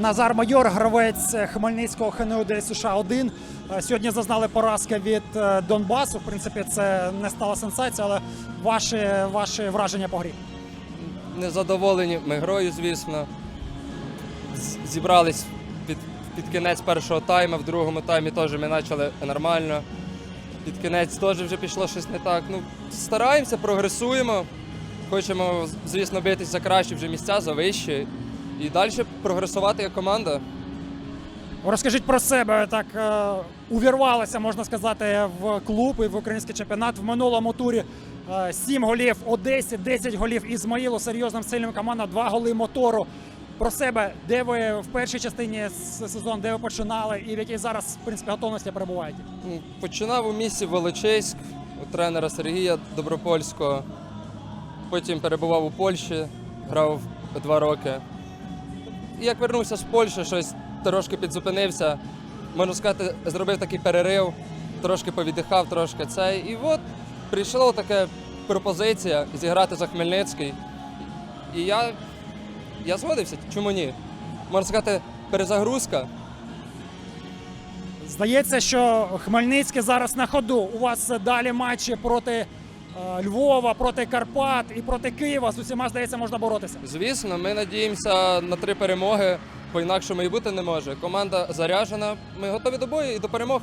Назар Майор, гравець Хмельницького ХНУ США 1 Сьогодні зазнали поразки від е, Донбасу. В принципі, це не стала сенсація, але ваші, ваші враження по грі. Незадоволені ми грою, звісно. Зібрались під, під кінець першого тайму, в другому таймі теж ми почали нормально. Під кінець теж вже пішло щось не так. Ну, стараємося, прогресуємо. Хочемо, звісно, битися за кращі вже місця, за вищі. І далі прогресувати як команда. Розкажіть про себе. Так е, увірвалися, можна сказати, в клуб і в український чемпіонат. В минулому турі е, 7 голів Одесі, 10 голів Ізмаїлу. Серйозним сильним команда, 2 голи мотору. Про себе, де ви в першій частині сезону, де ви починали, і в якій зараз в принципі готовності перебуваєте? Ну, Починав у місті Волочиськ у тренера Сергія Добропольського. Потім перебував у Польщі, грав два роки. Як вернувся з Польщі, щось трошки підзупинився. Можна сказати, зробив такий перерив, трошки повіддихав, трошки цей. І от прийшла така пропозиція зіграти за Хмельницький. І я, я згодився, чому ні? Можна сказати, перезагрузка. Здається, що Хмельницький зараз на ходу. У вас далі матчі проти Львова, проти Карпат і проти Києва. З усіма здається, можна боротися. Звісно, ми надіємося на три перемоги, бо інакшому і бути не може. Команда заряжена. ми готові до бою і до перемог.